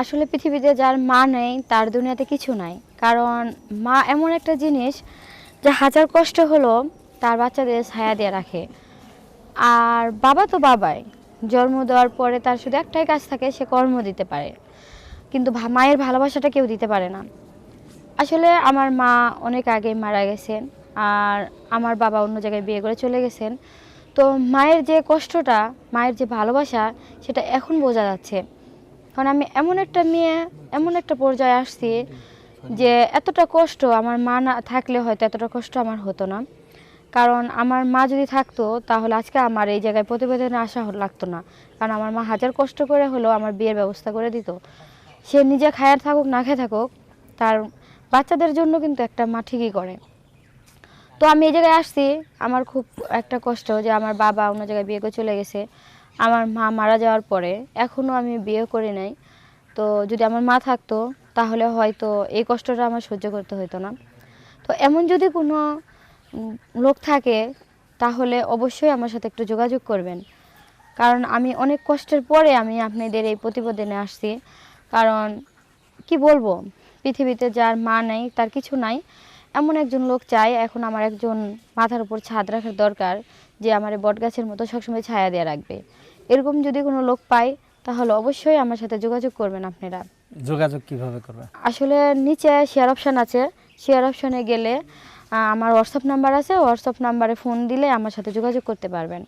আসলে পৃথিবীতে যার মা নেই, তার দুনিয়াতে কিছু নাই। কারণ মা এমন একটা জিনিস যে হাজার কষ্ট হলো তার বাচ্চাদের ছায়া দিয়ে রাখে। আর বাবা তো বাবাই। জন্ম দেওয়ার পরে তার শুধু একটাই কাজ থাকে, সে কর্ম দিতে পারে। কিন্তু মায়ের ভালোবাসাটা কেউ দিতে পারে না। আসলে আমার মা অনেক আগে মারা গেছেন, আর আমার বাবা অন্য জায়গায় বিয়ে করে চলে গেছেন। তো মায়ের যে কষ্টটা, মায়ের যে ভালোবাসা, সেটা এখন বোঝা যাচ্ছে। কারণ আমি এমন একটা মেয়ে, এমন একটা পর্যায়ে আসছি যে এতটা কষ্ট আমার মা না থাকলে হয়তো এতটা কষ্ট আমার হতো না। কারণ আমার মা যদি থাকতো, তাহলে আজকে আমার এই জায়গায় প্রতিবেদনে আসা লাগতো না। কারণ আমার মা হাজার কষ্ট করে হলেও আমার বিয়ের ব্যবস্থা করে দিত। সে নিজে খায়ার থাকুক, না খেয়ে থাকুক, তার বাচ্চাদের জন্য কিন্তু একটা মা ঠিকই করে। তো আমি এই জায়গায় আসছি, আমার খুব একটা কষ্ট যে আমার বাবা অন্য জায়গায় বিয়ে করে চলে গেছে। আমার মা মারা যাওয়ার পরে এখনও আমি বিয়ে করি নাই। তো যদি আমার মা থাকতো, তাহলে হয়তো এই কষ্টটা আমার সহ্য করতে হতো না। তো এমন যদি কোনো লোক থাকে, তাহলে অবশ্যই আমার সাথে একটু যোগাযোগ করবেন। কারণ আমি অনেক কষ্টের পরে আমি আপনাদের এই প্রতিবেদনে আসছি। কারণ কি বলব, পৃথিবীতে যার মা নেই, তার কিছু নাই। এমন একজন লোক চাই, এখন আমার একজন মাথার উপর ছাদ রাখার দরকার, যে আমার বটগাছের মতো সবসময় ছায়া দিয়ে রাখবে। এরকম যদি কোনো লোক পাই তাহলে অবশ্যই আমার সাথে যোগাযোগ করবেন আপনারা। যোগাযোগ কীভাবে করবে? আসলে নিচে শেয়ার অপশান আছে। শেয়ার অপশানে গেলে আমার হোয়াটসঅ্যাপ নাম্বার আছে। হোয়াটসঅ্যাপ নাম্বারে ফোন দিলে আমার সাথে যোগাযোগ করতে পারবেন।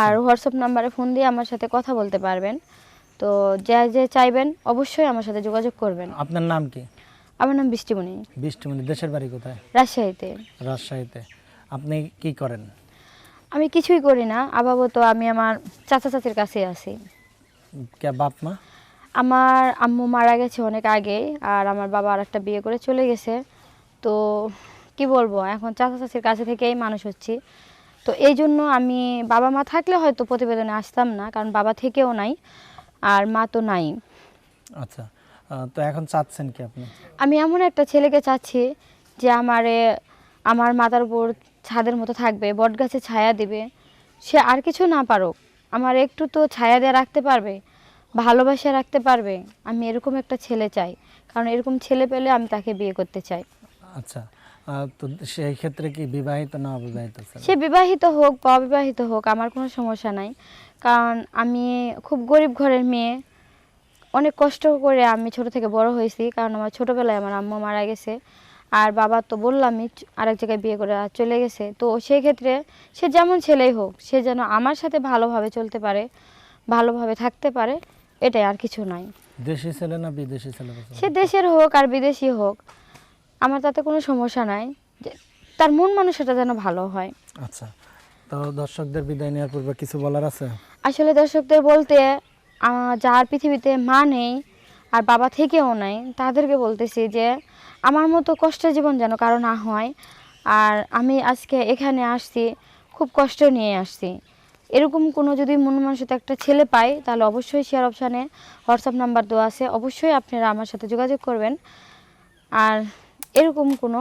আর হোয়াটসঅ্যাপ নাম্বারে ফোন দিয়ে আমার সাথে কথা বলতে পারবেন। তো যে যে চাইবেন অবশ্যই আমার সাথে যোগাযোগ করবেন। আপনার নাম কি? আমার নাম বৃষ্টিমণি। বৃষ্টিমণি দেশের বাড়ি কোথায়? রাজশাহীতে। রাজশাহীতে। আপনি কি করেন? আমি কিছুই করি না আপাতত আমি আমার চাচা চাচির কাছে আছি। কে বাপ মা? আমার আম্মু মারা গেছে অনেক আগেই আর আমার বাবা আর একটা বিয়ে করে চলে গেছে। তো কি বলব এখন চাচা চাচির কাছে থেকেই মানুষ হচ্ছি। তো এই জন্য আমি বাবা মা থাকলে হয়তো প্রতিবেদনে আসতাম না কারণ বাবা থেকেও নাই আর মা তো নাই। আচ্ছা তো এখন চাচ্ছেন কি আপনি? আমি এমন একটা ছেলেকে চাচ্ছি যে আমারে আমার মাথার উপর ছাদের মতো থাকবে বটগাছে ছায়া দিবে। সে আর কিছু না পারুক। আমার একটু তো ছায়া দিয়ে রাখতে পারবে ভালোবাসা রাখতে পারবে। আমি এরকম একটা ছেলে চাই কারণ এরকম ছেলে পেলে আমি তাকে বিয়ে করতে চাই। আচ্ছা তো সেই ক্ষেত্রে কি বিবাহিত না অবিবাহিত সে বিবাহিত হোক বা অবিবাহিত হোক আমার কোনো সমস্যা নাই। কারণ আমি খুব গরিব ঘরের মেয়ে। অনেক কষ্ট করে আমি ছোট থেকে বড় হয়েছি কারণ আমার ছোটবেলায় আমার আম্মা মারা গেছে। আর বাবা তো বললামই আরেক জায়গায় বিয়ে করে আর চলে গেছে। তো সেই ক্ষেত্রে সে যেমন ছেলেই হোক সে যেন আমার সাথে ভালোভাবে চলতে পারে ভালোভাবে থাকতে পারে এটাই আর কিছু নাই। দেশি ছেলে না বিদেশি ছেলে সে দেশের হোক আর বিদেশি হোক আমার তাতে কোনো সমস্যা নাই। যে তার মন মানুষটা যেন ভালো হয়। আচ্ছা তো দর্শকদের বিদায় নেওয়ার পূর্বে কিছু বলার আছে? আসলে দর্শকদের বলতে যার পৃথিবীতে মা নেই আর বাবা থেকেও নাই তাদেরকে বলতেছি যে আমার মতো কষ্টের জীবন যেন কারও না হয়। আর আমি আজকে এখানে আসছি, খুব কষ্ট নিয়ে আসছি। এরকম কোনো যদি মন মানুষের একটা ছেলে পাই, তাহলে অবশ্যই শেয়ার অপশানে হোয়াটসঅ্যাপ নাম্বার দেওয়া আছে। অবশ্যই আপনারা আমার সাথে যোগাযোগ করবেন। আর এরকম কোনো